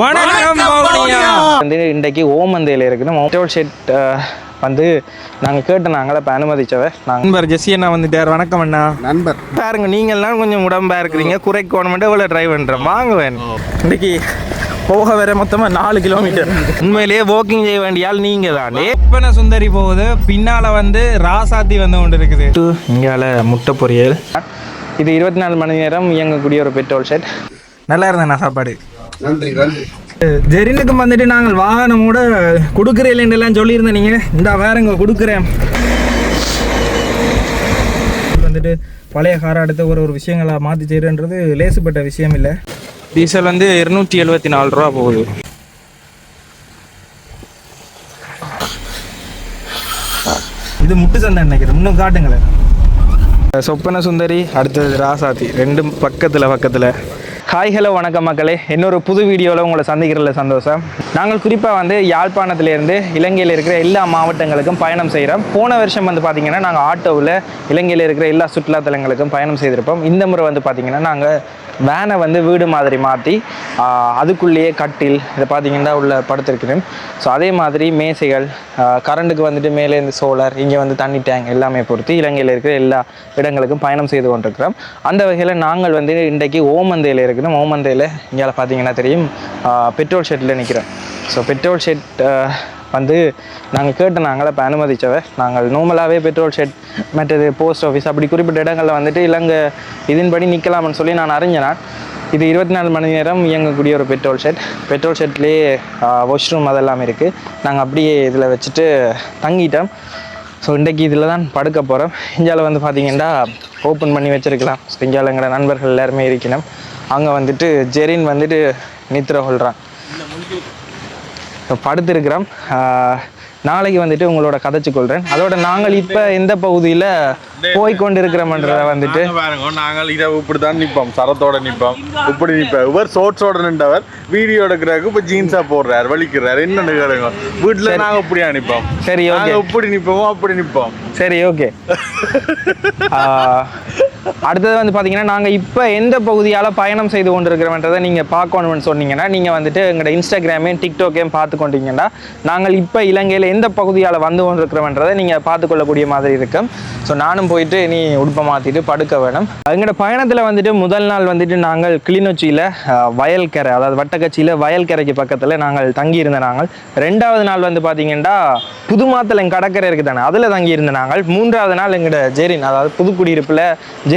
வணக்கம் இன்றைக்கு ஓமந்தையில் இருக்குது. மோட்டோல் ஷெட் வந்து நாங்கள் கேட்டு நாங்களே இப்போ அனுமதிச்சவ நாங்கள் நண்பர் ஜெஸ்ஸி அண்ணா வந்துட்டார். வணக்கம் அண்ணா. நண்பர். பாருங்க நீங்கள்லாம் கொஞ்சம் உடம்பா இருக்கிறீங்க. குறைக்கணுமெண்ட் எவ்வளோ ட்ரைவ் பண்ணுறேன் வாங்க வேணும் இன்னைக்கு போக வர மொத்தமாக நாலு கிலோமீட்டர் உண்மையிலேயே வாக்கிங் செய்ய வேண்டிய ஆள் நீங்கள் தான். ஒப்பன சுந்தரி போகுது. பின்னால வந்து ராசாத்தி வந்து கொண்டு இருக்குது. இங்கால முட்டை பொரியல். இது இருபத்தி நாலு மணி நேரம் இயங்கக்கூடிய ஒரு பெட்ரோல் ஷெட் நல்லா இருந்தேண்ணா சாப்பாடு. நன்றி நன்றி. ஜெரினுக்கு வந்துட்டு நாங்கள் வாகனம் கூட கொடுக்குறேன் எல்லாம் சொல்லியிருந்தேன் நீங்கள் இந்த வேறங்க கொடுக்குறேன். வந்துட்டு பழைய காரை அடுத்து ஒரு ஒரு விஷயங்களை மாற்றி செய்கிறன்றது லேசுப்பட்ட விஷயம் இல்லை. டீசல் வந்து இருநூற்றி எழுபத்தி நாலு ரூபா போகுது. இது முட்டு சந்தை நினைக்கிறேன். இன்னும் காட்டுங்களேன். சொப்பன சுந்தரி அடுத்தது ராசாத்தி. ரெண்டும் பக்கத்தில் பக்கத்தில். ஹாய் ஹலோ வணக்கம் மக்களே. இன்னொரு புது வீடியோவில் உங்களை சந்திக்கிறதுல சந்தோஷம். நாங்கள் குறிப்பாக வந்து யாழ்ப்பாணத்திலேருந்து இலங்கையில் இருக்கிற எல்லா மாவட்டங்களுக்கும் பயணம் செய்கிறோம் போன வருஷம் வந்து பார்த்திங்கன்னா நாங்கள் ஆட்டோவில் இலங்கையில் இருக்கிற எல்லா சுற்றுலாத்தலங்களுக்கும் பயணம் செய்திருப்போம். இந்த முறை வந்து பார்த்திங்கன்னா நாங்கள் வேனை வந்து வீடு மாதிரி மாற்றி அதுக்குள்ளேயே கட்டில் இதை பார்த்தீங்கன்னா உள்ள படுத்திருக்கிறேன் ஸோ அதே மாதிரி மேசைகள் கரண்ட்டுக்கு வந்துட்டு மேலே இந்த சோலார் இங்கே வந்து தண்ணி டேங்க் எல்லாமே பொறுத்து இலங்கையில் இருக்கிற எல்லா இடங்களுக்கும் பயணம் செய்து கொண்டிருக்கிறோம். அந்த வகையில் நாங்கள் வந்து இன்றைக்கு ஓமந்தையில் இருக்கிறோம். ஓமந்தையில் இங்கே பார்த்தீங்கன்னா தெரியும் பெட்ரோல் ஷெட்டில் நிற்கிறோம் ஸோ பெட்ரோல் ஷெட் வந்து நாங்கள் கேட்டு நாங்களே இப்போ அனுமதித்தவ நாங்கள் நார்மலாகவே பெட்ரோல் ஷெட் மற்றது போஸ்ட் ஆஃபீஸ் அப்படி குறிப்பிட்ட இடங்களில் வந்துட்டு இலங்கை இதன்படி நிற்கலாம்னு சொல்லி நான் அறிஞ்சேன் இது இருபத்தி நாலு மணி நேரம் இயங்கக்கூடிய ஒரு பெட்ரோல் ஷெட் பெட்ரோல் ஷெட்லேயே வாஷ்ரூம் அதெல்லாம் இருக்குது நாங்கள் அப்படியே இதில் வச்சுட்டு தங்கிட்டோம். ஸோ இன்றைக்கி இதில் தான் படுக்க போகிறோம் இந்தியாவில் வந்து பார்த்திங்கன்னா ஓப்பன் பண்ணி வச்சுருக்கலாம். ஸோ இந்தியாவில் நண்பர்கள் எல்லாருமே இருக்கணும். அங்கே வந்துட்டு ஜெரின் வந்துட்டு நித்திர கொள்கிறான் படுத்திருக்கிறோம். நாளைக்கு வந்துட்டு உங்களோட கதைச்சு கொள்கிறேன் அதோட நாங்கள் இப்போ எந்த பகுதியில் போய் கொண்டிருக்கிறோம்ன்றதை வந்துட்டு பாருங்க நாங்கள் இரவு இப்படி தான் நிற்போம் சரத்தோட நிற்போம் இப்படி நிற்போம் இவர் ஷோர்ட்ஸோட நின்றவர் வீடியோ எடுக்கிறதுக்கு இப்போ ஜீன்ஸா போடுறாரு வலிக்கிறாரு. என்னன்னு கேளுங்க வீட்டுல நாங்க இப்படியா நிற்போம் சரி ஓகே இப்படி நிற்போமோ அப்படி நிற்போம் சரி ஓகே அடுத்தது வந்து பார்த்தீங்கன்னா நாங்கள் இப்போ எந்த பகுதியால் பயணம் செய்து கொண்டிருக்கிறோம்ன்றதை நீங்கள் பார்க்கணும்னு சொன்னீங்கன்னா நீங்கள் வந்துட்டு எங்களோட இன்ஸ்டாகிராமையும் டிக்டாக்கையும் பார்த்து கொண்டீங்கன்னா நாங்கள் இப்போ இலங்கையில் எந்த பகுதியால் வந்து கொண்டிருக்கிறோம்ன்றதை நீங்கள் பார்த்துக்கொள்ளக்கூடிய மாதிரி இருக்கும். ஸோ நானும் போயிட்டு நீ உடுப்பை மாற்றிட்டு படுக்க வேணும். எங்களோட பயணத்தில் வந்துட்டு முதல் நாள் வந்துட்டு நாங்கள் கிளிநொச்சியில் வயல்கரை அதாவது வட்டக்கட்சியில் வயல்கரைக்கு பக்கத்தில் நாங்கள் தங்கியிருந்த நாங்கள். ரெண்டாவது நாள் வந்து பார்த்தீங்கன்னா புதுமாத்தலன் கடற்கரை இருக்குது தானே அதில் தங்கியிருந்த நாங்கள். மூன்றாவது நாள் எங்களோட ஜெரின் அதாவது புதுக்குடியிருப்பில்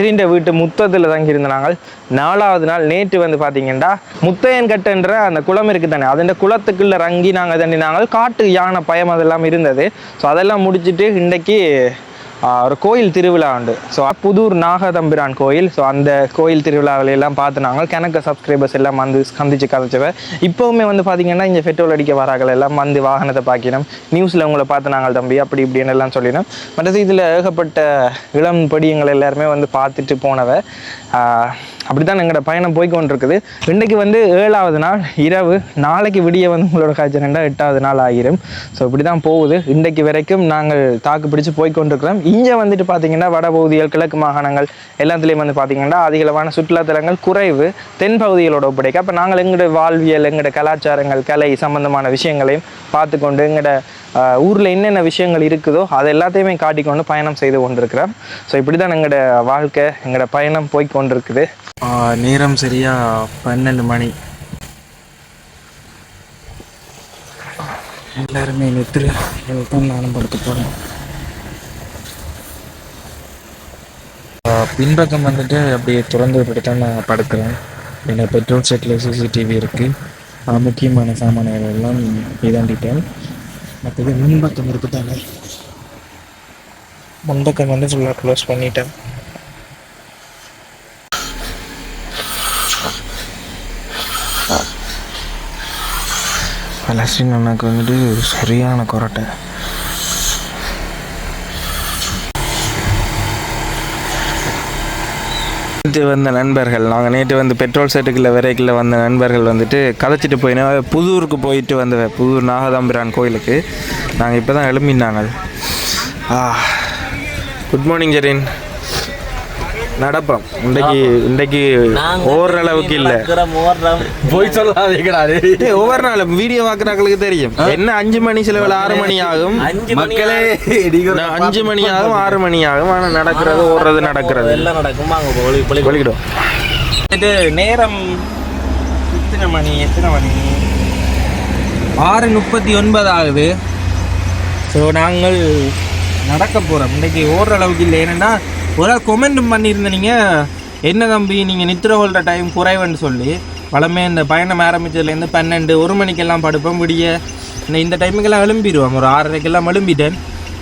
ஜெரின்ற வீட்டு முத்தத்தில் தங்கியிருந்த நாங்கள் நாலாவது நாள் நேற்று வந்து பார்த்தீங்கன்னா முத்தையன் கட்டுன்ற அந்த குளம் இருக்குது தானே அதன் குளத்துக்குள்ளே இறங்கி நாங்கள் தண்ணி நாங்கள் காட்டு யானை பயம் அதெல்லாம் இருந்தது. ஸோ அதெல்லாம் முடிச்சுட்டு இன்றைக்கு ஒரு கோயில் திருவிழா உண்டு. ஸோ புதூர் நாகதம்பிரான் கோயில். ஸோ அந்த கோயில் திருவிழாவில எல்லாம் பார்த்து நாங்கள் கணக்க சப்ஸ்கிரைபர்ஸ் எல்லாம் வந்து சந்திச்சு கதைச்சவ. இப்போவுமே வந்து பார்த்தீங்கன்னா இங்கே பெட்ரோல் அடிக்க வராங்கள் எல்லாம் வந்து வாகனத்தை பார்க்கணும் நியூஸில் உங்களை பார்த்து நாங்கள் தம்பி அப்படி இப்படின்னு எல்லாம் சொல்லினோம். மற்றது இதில் ஏகப்பட்ட இளம் படியங்கள் எல்லாருமே வந்து பார்த்துட்டு போனவ. ஆஹ் அப்படி தான் எங்களோட பயணம் போய் கொண்டிருக்குது. இன்றைக்கு வந்து ஏழாவது நாள் இரவு. நாளைக்கு விடிய வந்து உங்களோட காய்ச்சல் ரெண்டா எட்டாவது நாள் ஆகிரும் ஸோ இப்படி தான் போகுது. இன்றைக்கு வரைக்கும் நாங்கள் தாக்கு பிடிச்சு போய் கொண்டிருக்கிறோம். இங்கே வந்துட்டு பார்த்தீங்கன்னா வடபகுதிகள் கிழக்கு மாகாணங்கள் எல்லாத்துலேயும் வந்து பார்த்தீங்கன்னா அதிகளவான சுற்றுலாத்தலங்கள் குறைவு தென் பகுதிகளோட ஒப்படைக்க. அப்போ நாங்கள் எங்களோட வாழ்வியல் எங்களோட கலாச்சாரங்கள் கலை சம்பந்தமான விஷயங்களையும் பார்த்துக்கொண்டு எங்களோட ஊரில் என்னென்ன விஷயங்கள் இருக்குதோ அது எல்லாத்தையுமே காட்டிக்கொண்டு பயணம் செய்து கொண்டிருக்கிறோம். ஸோ இப்படி தான் எங்களோட வாழ்க்கை எங்களோட பயணம் போய் கொண்டிருக்குது நேரம் சரியா பன்னெண்டு மணி. எல்லாருமே நித்திரு நானும் படுத்து போகிறேன் பின்பக்கம் வந்துட்டு அப்படியே திறந்து விட்டுட்டு தான் நான் படுக்கிறேன். ஏன்னா பெட்ரோல் செட்டில் சிசிடிவி இருக்குது முக்கியமான சாமான எல்லாம் இதாண்டிட்டேன். மற்றது முன்பக்கம் இருக்குது தானே முன்பக்கம் வந்து ஃபுல்லாக க்ளோஸ் பண்ணிட்டேன். பலஸ்டீன் அண்ணாக்கு வந்துட்டு சரியான கொரட்டை. நேற்று வந்த நண்பர்கள் நாங்கள் நேற்று வந்து பெட்ரோல் செட்டுக்குள்ள விரைக்கில் வந்த நண்பர்கள் வந்துட்டு கதைச்சிட்டு போயினா புதூருக்கு போயிட்டு வந்த புதூர் நாகதாம்பிரான் கோயிலுக்கு. நாங்கள் இப்போ தான் எழும்பினாங்க. Ah good morning Jerin. நடப்போம். இன்றைக்கு இன்றைக்கு ஓரளவுக்கு இல்லை. போய் சொல்லாதீங்கடா ஏய், ஒவ்வொரு நாளும் வீடியோ பார்க்குறாங்களுக்கு தெரியும். என்ன அஞ்சு மணி சிலவில் ஆறு மணி ஆகும். மக்களே அஞ்சு மணி ஆகும் ஆறு மணி ஆகும் ஆனால் நடக்கிறது ஓடுறது நடக்கிறது. எல்லாம் நடக்கும். வாங்க வெளிக்கிடும் இது நேரம் எத்தனை மணி எத்தனை மணி? ஆறு முப்பத்தி ஒன்பது ஆகுது. ஸோ நாங்கள் நடக்க போகிறோம் இன்றைக்கி ஓடுற அளவுக்கு இல்லை. ஏன்னா ஒரு ஆள் கொமெண்ட் பண்ணியிருந்தீங்க. என்ன தம்பி நீங்கள் நித்திர கொள்கிற டைம் குறைவுன்னு சொல்லி. வளமே இந்த பயணம் ஆரம்பிச்சதுலேருந்து பன்னெண்டு ஒரு மணிக்கெல்லாம் படுப்போம் விடிய. இந்த டைமுக்கெல்லாம் எழும்பிடுவோம் ஒரு ஆறரைக்கெல்லாம் எழும்பிட்டேன்.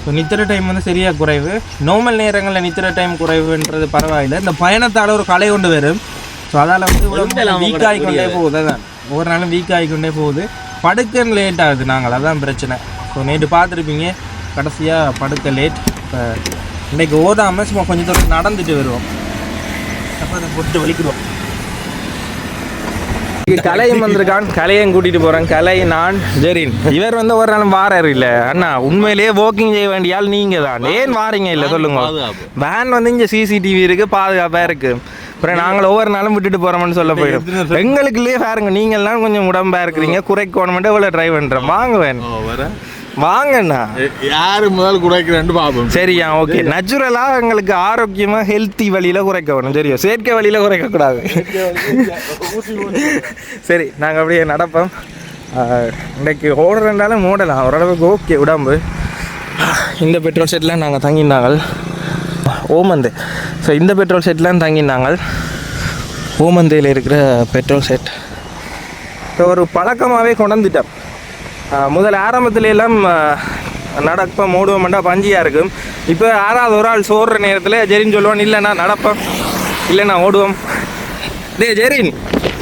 ஸோ நித்திர டைம் வந்து சரியாக குறைவு. நார்மல் நேரங்களில் நித்திர டைம் குறைவுன்றது பரவாயில்லை. இந்த பயணத்தால் ஒரு கலை கொண்டு வரும் ஸோ அதால் வந்து வீக் ஆகிக்கொண்டே போகுது. அதான். ஒவ்வொரு நாளும் வீக் ஆகிக்கொண்டே போகுது. படுக்க லேட் ஆகுது நாங்கள். அதான் பிரச்சனை. ஸோ நேற்று பார்த்துருப்பீங்க. கடைசியாக படுக்க லேட் இப்போ இன்றைக்கி ஓடாமல் சும்மா கொஞ்சம் தூரம் நடந்துட்டு வருவோம். அப்போ அதை பொட்டு வலிக்கிறோம் கலையும் வந்திருக்கான். கலையும் கூட்டிட்டு போறேன். கலை நான் ஜெரின். இவர் வந்து ஒரு நாள் வாரர் இல்ல. அண்ணா உண்மையிலேயே வாக்கிங் செய்ய வேண்டிய ஆள் நீங்க தான் ஏன் வாரீங்க இல்ல? சொல்லுங்க. வேன் வந்து இங்க சிசிடிவி இருக்கு பாதுகாப்பா இருக்கு. அப்புறம் நாங்கள் ஒவ்வொரு நாளும் விட்டுட்டு போறோம்னு சொல்ல போயிடும். எங்களுக்குள்ளேயே பாருங்க நீங்கள்லாம் கொஞ்சம் உடம்பா இருக்கிறீங்க. குறைக்கணுமெண்ட் இவ்வளோ ட்ரை பண்றேன் வாங்க வேணும் வாங்கண்ணா. யாரு முதல் குறைக்கிறேன்னு பாப்போம் சரியா ஓகே. நேச்சுரலா எங்களுக்கு ஆரோக்கியமா ஹெல்த்தி வழியில குறைக்க வேணும். சரியா செயற்கை வழியில குறைக்க கூடாது சரி நாங்க அப்படியே நடப்போம். ஆஹ், இன்னைக்கு ஓடுறதுனாலும் ஓடலாம் ஓரளவுக்கு ஓகே உடம்பு. இந்த பெட்ரோல் செட்டில் நாங்கள் தங்கினாங்க ஓமந்து. ஸோ இந்த பெட்ரோல் செட்லாம் தங்கினாங்க ஓமந்தையில் இருக்கிற பெட்ரோல் செட் இப்போ ஒரு பழக்கமாகவே கொண்டுட்டேன் முதல் ஆரம்பத்துல எல்லாம் நடப்பேன் ஓடுவோம்டா பஞ்சியாக இருக்கும். இப்போ யாராவது ஒரு ஆள் சோறுற நேரத்தில் ஜெரின்னு சொல்லுவான் இல்லை நான் நடப்பேன். இல்லை நான் ஓடுவோம் டே ஜெரின்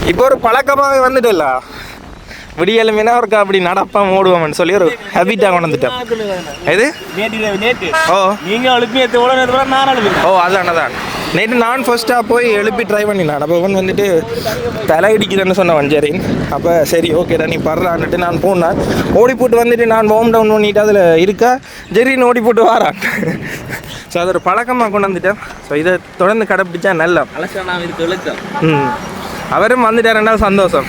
இப்போ ஒரு பழக்கமாகவே வந்துட்டல விடியலுமேனா ஒருக்கா அப்படி நடப்பேன் ஓடுவோம்னு சொல்லி ஒரு ஹேபிட்டாக கொண்டு வந்துட்டேன் எது? ஓ. நீங்க எழுப்பி எத்து எவ்வளோ நேரத்தில் நான் எழுப்பி ஓ அதான் அதான். நேற்று நான் ஃபஸ்ட்டாக போய் எழுப்பி ட்ரை பண்ணினேன். அப்போ வந்து வந்துட்டு தலை இடிக்குதுன்னு சொன்னவன் வஞ்சரின். அப்போ சரி ஓகேடா நீ படுறான்ட்டு நான் போனேன். ஓடி போட்டு வந்துட்டு நான் வார்ம் டவுன் பண்ணிட்டு அதில் இருக்கா ஜெரின்னு ஓடி போட்டு வாரான். ஸோ அது ஒரு பழக்கமாக கொண்டு வந்துட்டேன். ஸோ இதை தொடர்ந்து கடைப்பிடிச்சா நல்ல. ம். அவரும் வந்துட்டாருன்னா சந்தோஷம்.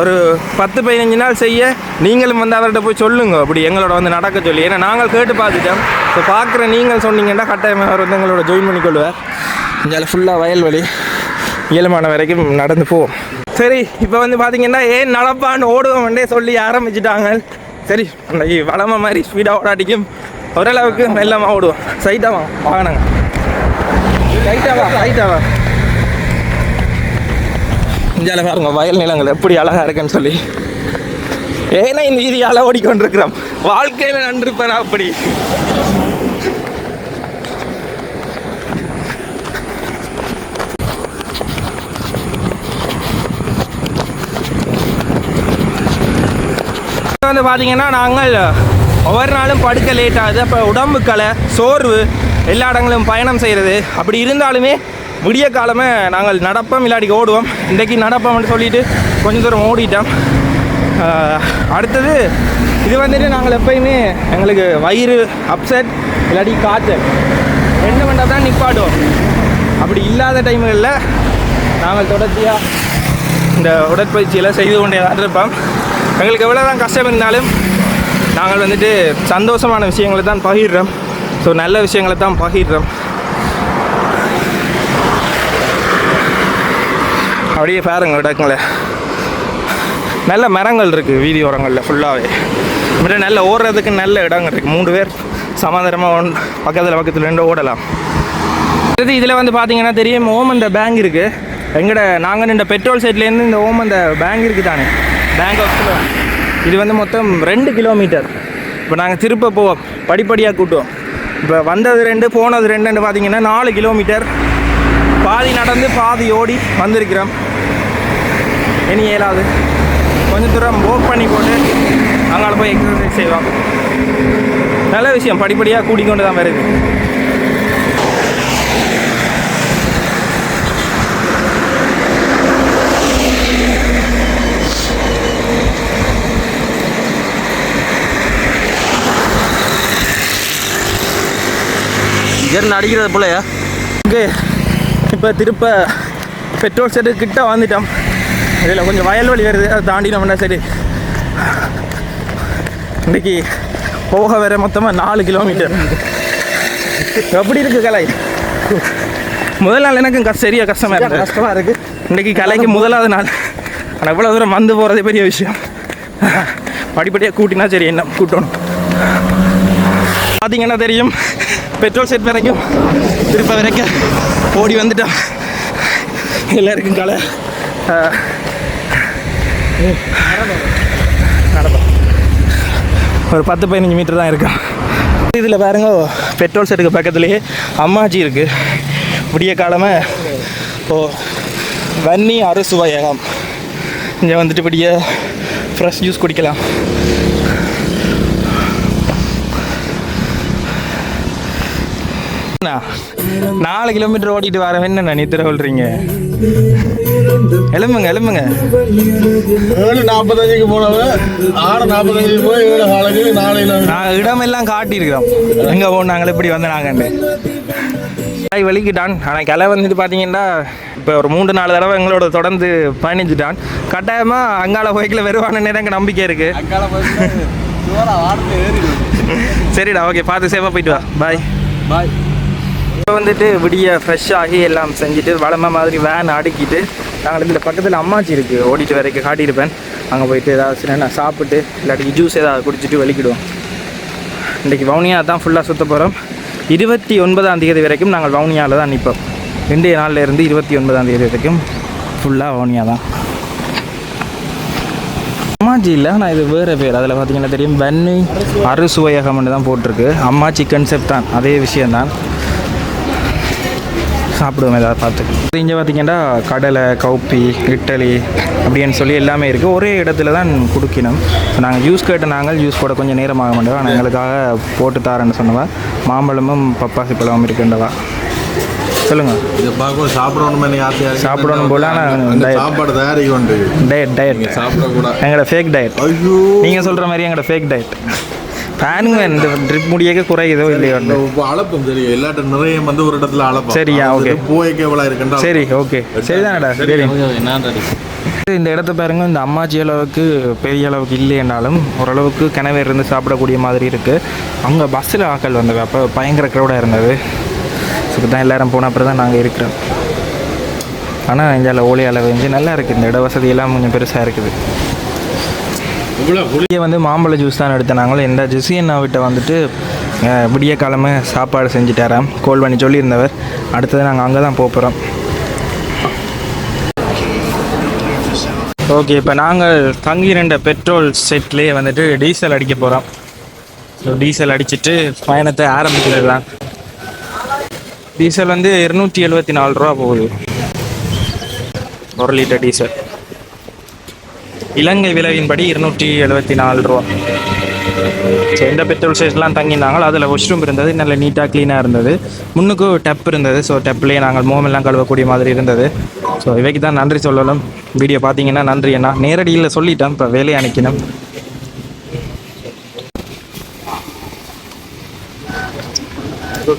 ஒரு பத்து பதினஞ்சு நாள் செய்ய நீங்களும் வந்து அவர்கிட்ட போய் சொல்லுங்க. அப்படி எங்களோட வந்து நடக்க சொல்லி. ஏன்னா நாங்கள் கேட்டு பார்த்துட்டோம். ஸோ பார்க்குற நீங்கள் சொன்னீங்கன்னா கட்டாயமாக அவர் வந்து எங்களோட ஜாயின் பண்ணிக்கொள்வார். இங்கே ஃபுல்லாக வயல்வெளி. இயலுமான வரைக்கும் நடந்து போவோம். சரி இப்போ வந்து பார்த்தீங்கன்னா ஏன் நடப்பான்னு ஓடுவோம்னே சொல்லி ஆரம்பிச்சிட்டாங்க சரி இன்னைக்கு வளமை மாதிரி ஸ்பீடாக ஓடாட்டிக்கும் ஓரளவுக்கு மெல்லமாக ஓடுவோம். சைட்டாக வாங்கினாங்க சைட்டாக வா சைட்டாக வா. இந்தியாவில் பாருங்க வயல் நிலங்கள் எப்படி அழகாக இருக்குன்னு சொல்லி. ஏன்னா இந்த வீதியால் ஓடிக்கொண்டிருக்கிறோம். வாழ்க்கையில் நன்றிருப்பேன் அப்படி. வந்து பார்த்தீங்கன்னா நாங்கள் ஒவ்வொரு நாளும் படுக்க லேட் ஆகுது. அப்போ உடம்பு கலை சோர்வு எல்லா இடங்களும் பயணம் செய்கிறது அப்படி இருந்தாலுமே விடிய காலமே நாங்கள் நடப்போம் இல்லாடிக்கு ஓடுவோம். இன்றைக்கி நடப்போம்னு சொல்லிட்டு கொஞ்சம் தூரம் ஓடிட்டோம். அடுத்தது இது வந்துட்டு நாங்கள் எப்பயுமே எங்களுக்கு வயிறு அப்செட் இல்லாட்டி காய்ச்சல். ரெண்டு மணி தான் நிப்பாட்டுவோம். அப்படி இல்லாத டைம்களில் நாங்கள் தொடர்ச்சியாக இந்த உடற்பயிற்சியெல்லாம் செய்து கொண்டே தான் இருப்போம். எங்களுக்கு எவ்வளோ தான் கஷ்டம் இருந்தாலும் நாங்கள் வந்துட்டு சந்தோஷமான விஷயங்களை தான் பகிர்றோம். ஸோ நல்ல விஷயங்களை தான் பகிர்றோம். அப்படியே பாருங்க இடங்கள நல்ல மரங்கள் இருக்குது வீதி ஓரங்களில் ஃபுல்லாகவே இப்படி நல்ல ஓடுறதுக்கு நல்ல இடங்கள் இருக்குது மூணு பேர் சமாதானமாக ஒன் பக்கத்தில் பக்கத்தில் ரெண்டு ஓடலாம். அடுத்து இதில் வந்து பார்த்தீங்கன்னா தெரியும் ஓமந்த பேங்க் இருக்குது எங்கட நாங்கள் இந்த பெட்ரோல் சைட்லேருந்து இந்த ஓமந்த பேங்க் இருக்குது தானே. பேங்க் இது வந்து மொத்தம் ரெண்டு கிலோமீட்டர் இப்போ நாங்கள் திருப்ப போவோம். படிப்படியாக கூட்டுவோம். இப்போ வந்தது ரெண்டு போனது ரெண்டுன்னு பார்த்தீங்கன்னா நாலு கிலோமீட்டர் பாதி நடந்து பாதி ஓடி வந்திருக்கிறோம். இனி ஏழாவது. கொஞ்சம் தூரம் ஒர்க் பண்ணி போட்டு அங்கால போய் எக்ஸசைஸ் செய்வோம். நல்ல விஷயம். படிப்படியாக கூட்டிக்கொண்டு தான் வருது. இங்கேருந்து அடிக்கிறது போலயா? ஓகே இப்போ திருப்ப பெட்ரோல் செட்டு கிட்ட வந்துட்டோம். இதில் கொஞ்சம் வயல்வெளி வருது அதை தாண்டினோம்னா சரி இன்னைக்கு போக வர மொத்தமாக நாலு கிலோமீட்டர் எப்படி இருக்கு கலை? முதல் நாள் எனக்கும் கஷ்ட சரியா கஷ்டமா இருக்கு கஷ்டமா இருக்கு. இன்னைக்கு கலைக்கு முதலாவது நாள். ஆனால் இவ்வளோ தூரம் வந்து போகிறதே பெரிய விஷயம். படிப்படியாக கூட்டினா சரி என்ன கூட்டணும். பார்த்தீங்கன்னா தெரியும் பெட்ரோல் செட் வரைக்கும் திருப்ப வரைக்கும் ஓடி வந்துட்டோம் எல்லாருக்கும் கலை. ஆஹ், நடப்போம் ஒரு பத்து பதினஞ்சு மீட்டர் தான் இருக்கும். இதில் பாருங்க பெட்ரோல் செட்டுக்கு பக்கத்துலேயே அம்மாஜி இருக்குது விடிய காலமாக ஓ வன்னி அறுசுவையகம் இங்கே வந்துட்டு இப்படியே ஃப்ரெஷ் ஜூஸ் குடிக்கலாம். அண்ணா, நாலு கிலோமீட்டர் ஓட்டிட்டு வர என்ன நித்திர சொல்றீங்க? எழும்புங்க எழும்புங்க. ஏழு நாற்பத்தஞ்சுக்கு போனவன் ஆறு நாற்பத்தஞ்சுக்கு போய் ஏழு காலைக்கு நாளையில நான் இடமெல்லாம் காட்டியிருக்கிறோம். எங்கே போனாங்களே இப்படி வந்தாங்கன்னு காய் வலிக்கிட்டான். ஆனால் கிளை வந்துட்டு பார்த்தீங்கன்னா இப்போ ஒரு மூன்று நாலு தடவை எங்களோட தொடர்ந்து பயணிச்சுட்டான் கட்டாயமாக அங்கால போய்க்கில் வருவான எனக்கு நம்பிக்கை இருக்குது சரிடா ஓகே பார்த்து சேஃபாக போயிட்டு வா. பாய் பாய் இப்போ வந்துட்டு விடிய ஃப்ரெஷ் ஆகி எல்லாம் செஞ்சுட்டு வளமை மாதிரி வேன் அடுக்கிட்டு நாங்கள் இதில் பக்கத்தில் அம்மாச்சி இருக்குது ஓடிட்டு வரைக்கும் காட்டியிருப்பேன். அங்கே போயிட்டு ஏதாவது சின்ன சாப்பிட்டு இல்லாட்டி ஜூஸ் ஏதாவது குடிச்சிட்டு வெளிக்கிடுவோம். இன்றைக்கி வவுனியா தான் ஃபுல்லாக சுற்ற போகிறோம் இருபத்தி ஒன்பதாம் தேதி வரைக்கும் நாங்கள் வவுனியாவில் தான் நிற்போம் ரெண்டு நாள்லேருந்து இருபத்தி ஒன்பதாம் தேதி வரைக்கும் ஃபுல்லாக வவுனியா தான். அம்மாச்சி இல்லை ஆனால் இது வேறு பேர். அதில் பார்த்தீங்கன்னா தெரியும் பன்னு அறுசுவையகம்னு தான் போட்டிருக்கு. அம்மாச்சி கன்செப்ட் தான். அதே விஷயம்தான். சாப்பிடுவோம் ஏதாவது பார்த்து இங்கே பார்த்தீங்கன்னா கடலை கவுப்பி இட்டலி அப்படின்னு சொல்லி எல்லாமே இருக்குது ஒரே இடத்துல தான் குடுக்கினோம் ஸோ நாங்கள் ஜூஸ் கேட்ட நாங்கள் ஜூஸ் போட கொஞ்சம் நேரம் ஆக மாட்டோம் ஆனால் எங்களுக்காக போட்டு தாரேன்னு சொன்னவா. மாம்பழமும் பப்பாசி பழமும் இருக்குண்டவா சொல்லுங்கள் இதை பார்க்க சாப்பிடணும். சாப்பிடணும் போல. சாப்பாடு தயாரிக்க டயட் டயட் சாப்பிடக்கூடாது. எங்களோட ஃபேக் டயட் ஐயோ. நீங்கள் சொல்கிற மாதிரி எங்களோட ஃபேக் டயட் பாருங்க இந்த ட்ரிப் முடியக்க குறையுதோ இல்லையோ அளப்பம் சரி எல்லாட்ட நிறைய வந்து ஒரு இடத்துல அளப்பம் சரியா, okay. போய்க்கு எவ்வளோ இருக்குன்றா சரி ஓகே. சரிதானடா சரி இந்த இடத்த பாருங்க இந்த அம்மாச்சி அளவுக்கு பெரிய அளவுக்கு இல்லைன்னாலும் ஓரளவுக்கு கிணவே இருந்து சாப்பிடக்கூடிய மாதிரி இருக்குது அங்கே பஸ்ஸில் ஆக்கள் வந்தது அப்போ பயங்கர க்ரௌடாக இருந்தது. ஸோ இப்போ தான் எல்லோரும் போன அப்புறம் தான் நாங்கள் இருக்கிறோம். ஆனால் இந்தியாவில் ஓலி அளவு நல்லா இருக்குது இந்த இட வசதி எல்லாம் கொஞ்சம் பெருசாக இருக்குது. இங்கே வந்து மாம்பழ ஜூஸ் தான் எடுத்தேன் நாங்களும் இந்த ஜெசி அண்ணாவிட்ட வந்துட்டு விடிய காலமே சாப்பாடு செஞ்சுட்டாராம். கோல் பண்ணி சொல்லியிருந்தவர். அடுத்தது நாங்கள் அங்கே தான் போகிறோம் ஓகே இப்போ நாங்கள் தங்கியிருந்த பெட்ரோல் செட்லேயே வந்துட்டு டீசல் அடிக்க போகிறோம் ஸோ டீசல் அடிச்சுட்டு பயணத்தை ஆரம்பிக்கிறதுலாம் டீசல் வந்து இருநூற்றி எழுபத்தி நாலு ரூபா போகுது. ஒரு லிட்டர் டீசல் இலங்கை விலையின்படி இருநூற்றி எழுபத்தி நாலு ரூபா. ஸோ இந்த பெட்ரோல் ஸ்டேஷன்லாம் தங்கியிருந்தாங்க. அதில் வாஷ்ரூம் இருந்தது நல்ல நீட்டாக க்ளீனாக இருந்தது. முன்னுக்கு டப் இருந்தது. ஸோ டப்லேயே நாங்கள் மோமெல்லாம் கழுவக்கூடிய மாதிரி இருந்தது. ஸோ இவைக்கு தான் நன்றி சொல்லணும். வீடியோ பார்த்தீங்கன்னா நன்றி அண்ணா. நேரடியில் சொல்லிட்டேன் இப்போ வேலையை அணைக்கணும்.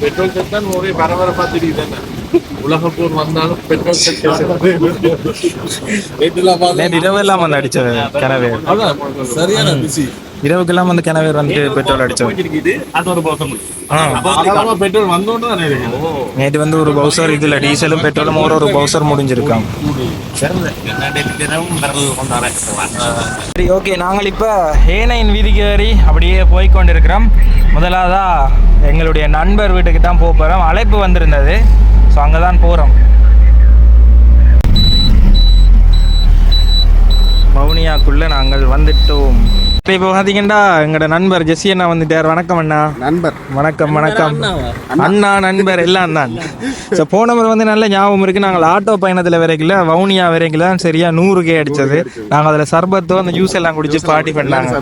பெட்ரோல் செட் ஒரே பரபரப்பாக தெரியுது உலக போர் வந்தாலும் பெட்ரோல் வந்து அடித்தது கிணவே அதான் சரியான பிசி. இரவுக்கெல்லாம் வந்து கிணவே வந்துட்டு பெட்ரோல் அதனால பெட்ரோல் வந்தோன்னு நேற்று வந்து ஒரு பவுசர் இதில் டீசலும் பெட்ரோலும் ஒரு ஒரு பவுசர் முடிஞ்சிருக்காங்க. சரி ஓகே. நாங்கள் இப்போ ஏனையின் வீதிக்கு ஏறி அப்படியே போய் கொண்டிருக்கிறோம். முதலாவதா எங்களுடைய நண்பர் வீட்டுக்கு தான் போக போகிறோம் அழைப்பு வந்திருந்தது. ஸோ அங்கே தான் போகிறோம் மவுனியாக்குள்ளே நாங்கள் வந்துட்டோம். இப்போ பார்த்தீங்கன்னா எங்களோட நண்பர் ஜெஸ்ஸி அண்ணா வந்துட்டார். வணக்கம் அண்ணா. நண்பர். வணக்கம் வணக்கம். அண்ணா நண்பர் எல்லாம் தான். ஸோ போன முறை வந்து நல்ல ஞாபகம் இருக்கு. நாங்கள் ஆட்டோ பயணத்தில் வரைக்கல வவுனியா வரைக்கல சரியா நூறு கே அடிச்சது. நாங்கள் அதில் சர்பத்தோ அந்த ஜூஸ் எல்லாம் குடிச்சு பார்ட்டி பண்ணாங்க.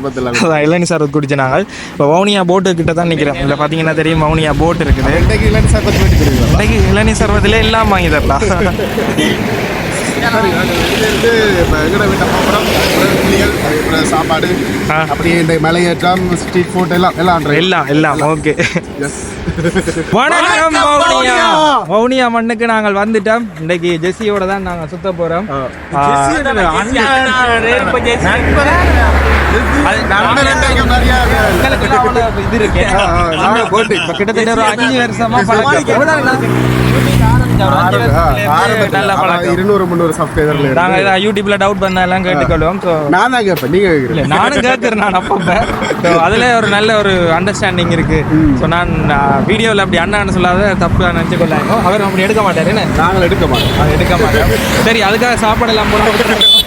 அதான் இளநீ சர்பத் குடிச்சு நாங்கள். இப்போ வவுனியா போட்டு கிட்ட தான் நிற்கிறோம் இதில் பார்த்தீங்கன்னா தெரியும் வவுனியா போட் இருக்குது. இன்றைக்கு போயிட்டு இன்னைக்கு இளநீ சர்பத்தில் எல்லாம் வாங்கி தரலாம். சரி இதிலிருந்து இப்போ எங்கட வீட்டை போகிறோம் புள்ளிகள் அப்புறம் சாப்பாடு. அப்படியே இந்த மலையேற்றம் ஸ்ட்ரீட் ஃபுட் எல்லாம் எல்லாம். எல்லாம் எல்லாம் ஓகே. வணக்கம் வவுனியா. வவுனியா. மண்ணுக்கு நாங்கள் வந்துட்டோம். இன்னைக்கு ஜெஸ்ஸியோட தான் நாங்கள் சுத்த என்ற மரியாதை. இது இருக்கு கிட்டத்தட்ட ஒரு அஞ்சு வருஷமா இருநூறு முந்நூறு சப்ஸ்கிரைபர்ல நாங்க யூடியூப்ல டவுட் பண்ண எல்லாம் கேட்டுக்கொள்வோம் நான் தான் கேட்பேன் நீங்க நானும் கேட்கறேன் நான் அப்பப்ப அதுல ஒரு நல்ல ஒரு அண்டர்ஸ்டாண்டிங் இருக்கு ஸோ நான் வீடியோவில் அப்படி அண்ணான்னு சொல்லாத தப்பு நினச்சி கொள்ளாங்க அவர் அப்படி எடுக்க மாட்டாரு நாங்கள் எடுக்க மாட்டோம். எடுக்க மாட்டோம் சரி அதுக்காக சாப்பாடு எல்லாம் போகிறோம்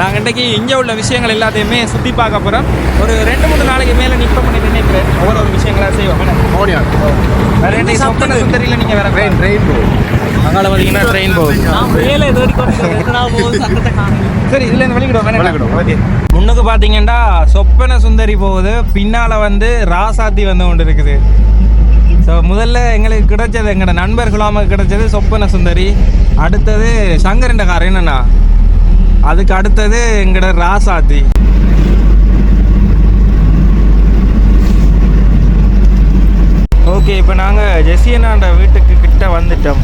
நாங்கள் இன்றைக்கு இங்கே உள்ள விஷயங்கள் எல்லாத்தையுமே சுற்றி பார்க்க போகிறோம் ஒரு ரெண்டு மூணு நாளைக்கு மேலே நிற்ப பண்ணி நினைக்கிறேன். ஒவ்வொரு ஒரு விஷயங்களாக செய்வோம். என்ன? மோனியா வேற இன்றைக்கு சொப்பன சுந்தரியில் நீங்கள் வேற ட்ரெயின் ட்ரெயின் போகும். அங்கால பார்த்தீங்கன்னா ட்ரெயின் போகுது சரி இதுல இருந்து வெளிக்கிடுவோம். ஓகே முன்னுக்கு பாத்தீங்கன்னா சொப்பன சுந்தரி போகுது. பின்னால வந்து ராசாத்தி வந்து கொண்டு இருக்குது. ஸோ முதல்ல எங்களுக்கு கிடைச்சது எங்களோட நண்பர்களாம கிடைச்சது சொப்பன சுந்தரி. அடுத்தது சங்கரண்ட கார். என்னண்ணா? அதுக்கு அடுத்தது எங்கட ராசாத்தி. ஓகே இப்போ நாங்கள் ஜெசியனாண்ட வீட்டுக்கு கிட்ட வந்துட்டோம்.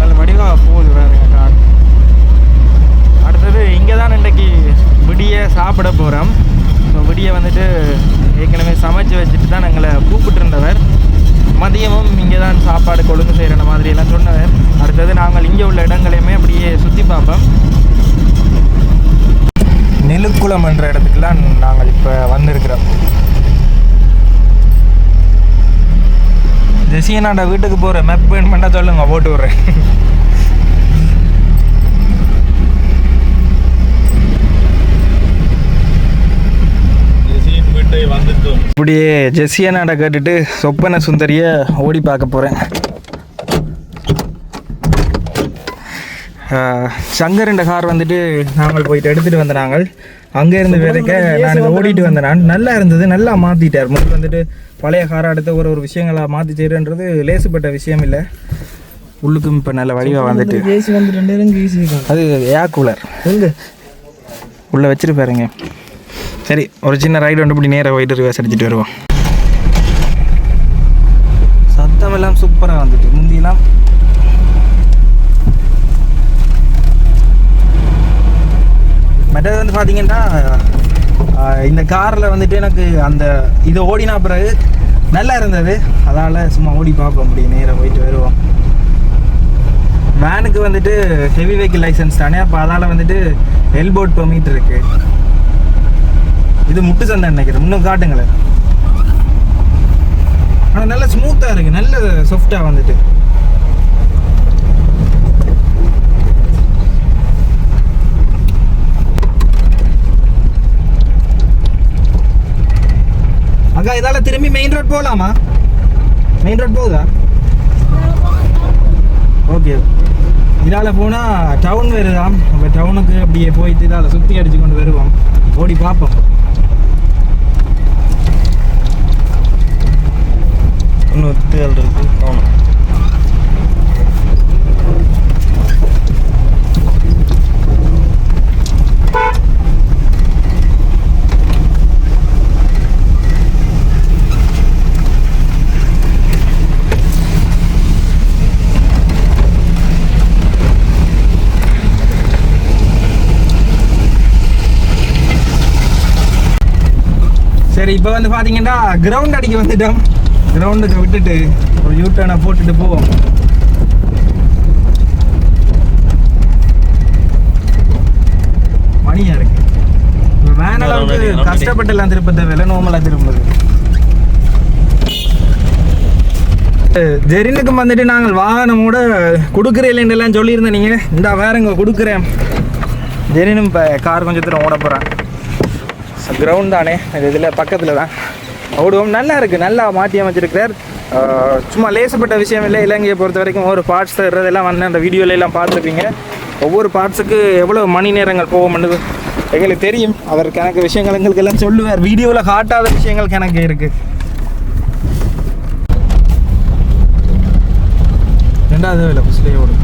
நல்ல வடிவாக போகுது கார் அடுத்தது இங்கே தான் இன்றைக்கு விடிய சாப்பிட போகிறோம் ஸோ விடிய வந்துட்டு ஏற்கனவே சமைச்சு வச்சுட்டு தான் எங்களை கூப்பிட்டுருந்தவர். மதியமும் இங்கே தான் சாப்பாடு கொழுங்கு செய்கிற மாதிரி எல்லாம் சொன்னவர் அடுத்தது நாங்கள் இங்கே உள்ள இடங்களையுமே அப்படியே சுற்றி பார்ப்போம். நெலுக்குளம் என்ற இடத்துக்குலாம் நாங்கள் இப்போ வந்திருக்கிறோம். ஜெசியனாண்ட வீட்டுக்கு போகிற மேப் வேணுமெண்டா சொல்லுங்க போட்டு விட்றேன். வீட்டை வந்துட்டோம். இப்படியே ஜெசியனாண்ட கேட்டுட்டு சொப்பன சுந்தரிய ஓடி பார்க்க போகிறேன் சங்கரண்ட கார் வந்துட்டு நாங்கள் போயிட்டு எடுத்துகிட்டு வந்த நாங்கள் அங்கேருந்து விதைக்க நான் ஓடிட்டு வந்தேன். நான் நல்லா இருந்தது நல்லா மாற்றிட்டார் முதல் வந்துட்டு பழைய காரை அடுத்த ஒரு ஒரு விஷயங்களை மாற்றி செய்கிறன்றது லேசுப்பட்ட விஷயம் இல்லை. உள்ளுக்கும் இப்போ நல்ல வடிவாக வந்துட்டு. அது ஏர் கூலர் உள்ளே வச்சுட்டு பாருங்க சரி ஒரு சின்ன ரைடு வந்து இப்படி நேராக போயிட்டு ரிவர்ஸ் அடிச்சுட்டு வருவோம். சத்தம் எல்லாம் சூப்பராக வந்துட்டு முந்தியெல்லாம். மற்றது வந்து பார்த்தீங்கன்னா இந்த காரில் வந்துட்டு எனக்கு அந்த இது ஓடினா பிறகு நல்லா இருந்தது. அதால் சும்மா ஓடி பார்ப்போம் முடியும் நேராக போயிட்டு வருவோம். வேனுக்கு வந்துட்டு ஹெவி வெஹிக்கிள் லைசன்ஸ் தானே அப்போ அதால் வந்துட்டு எல்போர்ட் பெர்மிட் இருக்குது இது முட்டு சந்தை நினைக்கிறேன். இன்னும் காட்டுங்களேன். ஆனால் நல்ல ஸ்மூத்தாக இருக்குது நல்ல சாஃப்டாக வந்துட்டு. அக்கா இதால திரும்பி மெயின் ரோட் போகலாமா மெயின் ரோட் போகுதா? ஓகே இதால் போனால் டவுன் வருதாம். நம்ம டவுனுக்கு அப்படியே போயிட்டு இதால் சுற்றி அடித்து கொண்டு வருவோம். ஓடி பார்ப்போம். இன்னும் தேல் இருக்கு போகணும் சரி இப்போ வந்து பார்த்தீங்கன்னா கிரவுண்ட் அடிக்க வந்துட்டோம். கிரவுண்டுக்கு விட்டுட்டு ஒரு யூ டர்னை போட்டுட்டு போவோம். மணியா இருக்கு. வேன் அளவுக்கு கஷ்டப்பட்டு எல்லாம் திருப்ப தேவையில்லை நோமலாக திரும்புது. ஜெரினுக்கு வந்துட்டு நாங்கள் வாகனமோட கொடுக்குறேன் எல்லாம் சொல்லியிருந்தேன் நீங்கள் இந்தா வேறங்க கொடுக்குறேன். ஜெரினும் இப்போ கார் கொஞ்சம் தூரம் ஓட போகிறேன் கிரவுண்ட் தானே. அது இதில் பக்கத்தில் தான் ஓடுவோம். நல்லா இருக்குது நல்லா மாற்றி அமைச்சிருக்கிறார். சும்மா லேசப்பட்ட விஷயம் இல்லை. இலங்கையை பொறுத்த வரைக்கும் ஒரு பார்ட்ஸ் தர்றதெல்லாம் வந்து அந்த வீடியோல எல்லாம் பார்த்துருப்பீங்க. ஒவ்வொரு பார்ட்ஸுக்கு எவ்வளோ மணி நேரங்கள் போகும்னு எங்களுக்கு தெரியும். அவர் கணக்கு விஷயங்கள் எங்களுக்கு எல்லாம் சொல்லுவார். வீடியோவில் காட்டாத விஷயங்கள் கணக்கு இருக்குது ரெண்டாவது வேலை ஃபஸ்ட்லேயே ஓடும்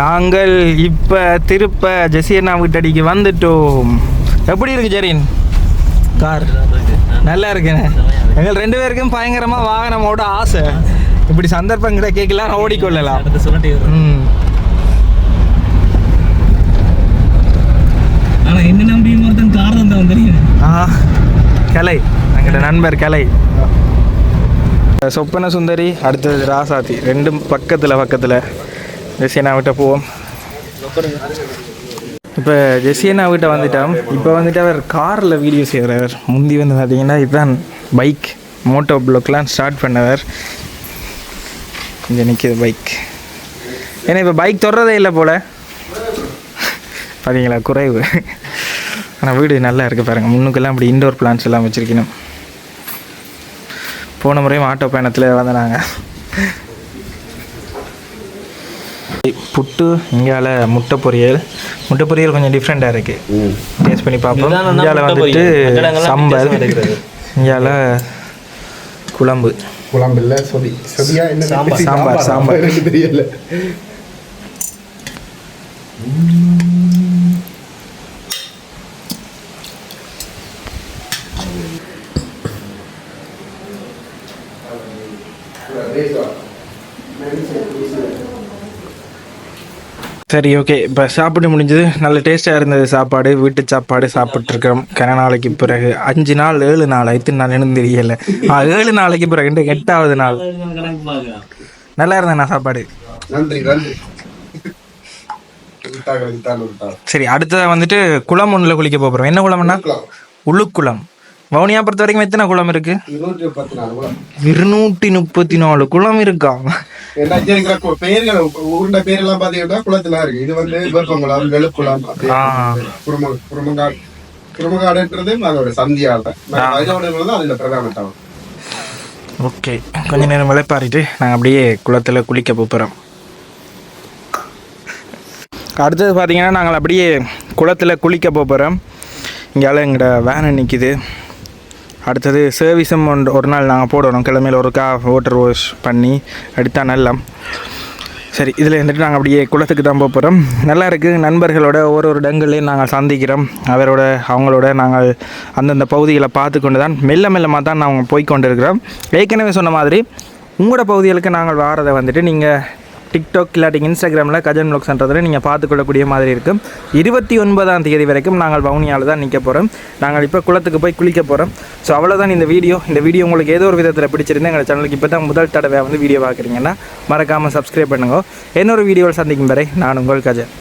நாங்கள் இப்போ திருப்ப ஜெசியண்ணா வீட்டடிக்கு வந்துட்டோம். எப்படி இருக்கு ஜெரின்? கார்? நல்லா இருக்குண்ணே எங்கள் ரெண்டு பேருக்கும் பயங்கரமாக வாகனமோட ஆசை. இப்படி சந்தர்ப்பம் கிடைக்கலாம் ஓடிக்கொள்ளலாம். அடுத்து சொல்லிட்டு ம். ஆனா என்ன நம்பி ஒருத்தன் கார் தான் தெரியும் ஆ கலை. எங்களோட நண்பர் கலை. சொப்பன சுந்தரி அடுத்தது ராசாத்தி. ரெண்டும் பக்கத்தில் பக்கத்தில். ஜெசியனாவிட்ட போவோம். இப்போ ஜெசியனாவிட்ட வந்துட்டோம். இப்போ வந்துட்டு அவர் காரில் வீடியோ செய்கிறார் முந்தி வந்து பார்த்தீங்கன்னா இதுதான் பைக் மோட்டோ ப்ளாக்லாம் ஸ்டார்ட் பண்ணவர். இங்கே நிற்கிது பைக் ஏன்னா இப்போ பைக் தொடுறதே இல்லை போல். பார்த்தீங்களா குறைவு. ஆனால் வீடு நல்லா இருக்குது பாருங்கள் முன்னுக்கெல்லாம் இப்படி இண்டோர் பிளான்ஸ் எல்லாம் வச்சுருக்கணும். போன முறையும் ஆட்டோ பயணத்தில் வந்தாங்க புட்டு இங்கால முட்டை பொரியல். முட்டை பொரியல் கொஞ்சம் டிஃப்ரெண்ட்டாக இருக்குது டேஸ்ட் பண்ணி பார்ப்போம். இங்கால வந்துட்டு சம்பல். இருக்கிறது. இங்கால குழம்பு. குழம்பு இல்ல சொதி. சொதியா என்ன? சாம்பார். சாம்பார், சாம்பார். தெரியல. சரி ஓகே இப்போ சாப்பிட்டு முடிஞ்சது. நல்ல டேஸ்ட்டாக இருந்தது சாப்பாடு. வீட்டு சாப்பாடு சாப்பிட்ருக்கோம் கன நாளைக்கு பிறகு. அஞ்சு நாள் ஏழு நாள். எத்தனை நாள் எனக்கு தெரியல. ஏழு நாளைக்கு பிறகு. எட்டாவது நாள். நல்லா இருந்தேண்ணா சாப்பாடு. நன்றி. சரி அடுத்ததாக வந்துட்டு குளம் ஒன்றில் குளிக்க போகிறோம் என்ன குளம்னா? குளம். வவுனியா பொறுத்த வரைக்கும் எத்தனை குளம் இருக்கு? இருநூற்றி முப்பத்தி நாலு குளம். இருக்கா பாத்தீங்கன்னா குளத்துல இது வந்து வெளுக்குளம் குருமங்காடு குருமங்காடுன்றது அதோட சந்தியால அதுல பிரதான தவம் ஓகே. கொஞ்ச நேரம் விளைப்பாரிட்டு நாங்கள் அப்படியே குளத்தில் குளிக்க போகிறோம் அடுத்தது பார்த்தீங்கன்னா நாங்கள் அப்படியே குளத்தில் குளிக்க போகிறோம் இங்கால எங்களோட வேனை நிற்கிது அடுத்தது சர்வீஸும் ஒன்று ஒரு நாள் நாங்கள் போடணும். கிழமையில் ஒரு கா வாட்டர் வாஷ் பண்ணி அடித்தா நல்லா. சரி இதில் இருந்துட்டு நாங்கள் அப்படியே குளத்துக்கு தான் போக போகிறோம் நல்லா இருக்குது நண்பர்களோட ஒரு ஒரு இடங்களையும் நாங்கள் சந்திக்கிறோம். அவரோட அவங்களோட நாங்கள் அந்தந்த பகுதிகளை பார்த்து கொண்டு தான் மெல்ல மெல்லமாக தான் நாங்கள் போய் கொண்டு இருக்கிறோம் ஏற்கனவே சொன்ன மாதிரி உங்களோட பகுதிகளுக்கு நாங்கள் வாரதை வந்துட்டு நீங்கள் டிக்டாக் இல்லாட்டி இன்ஸ்டாகிராமில் கஜன் ப்ளாக்ஸ்ன்றதில் நீங்கள் பார்த்துக்கொள்ளக்கூடிய மாதிரி இருக்கும் இருபத்தி ஒன்பதாம் தேதி வரைக்கும் நாங்கள் வவுனியாவில் தான் நிற்க போகிறோம் நாங்கள் இப்போ குளத்துக்கு போய் குளிக்க போகிறோம் ஸோ அவ்வளோதான் இந்த வீடியோ. இந்த வீடியோ உங்களுக்கு ஏதோ ஒரு விதத்தில் பிடிச்சிருந்தா எங்கள் சேனலுக்கு இப்போ தான் முதல் தடவை வந்து வீடியோ பார்க்குறீங்கன்னா மறக்காமல் சப்ஸ்கிரைப் பண்ணுங்க. இன்னொரு வீடியோவில் சந்திக்கும் வரை நான் உங்கள் கஜன்.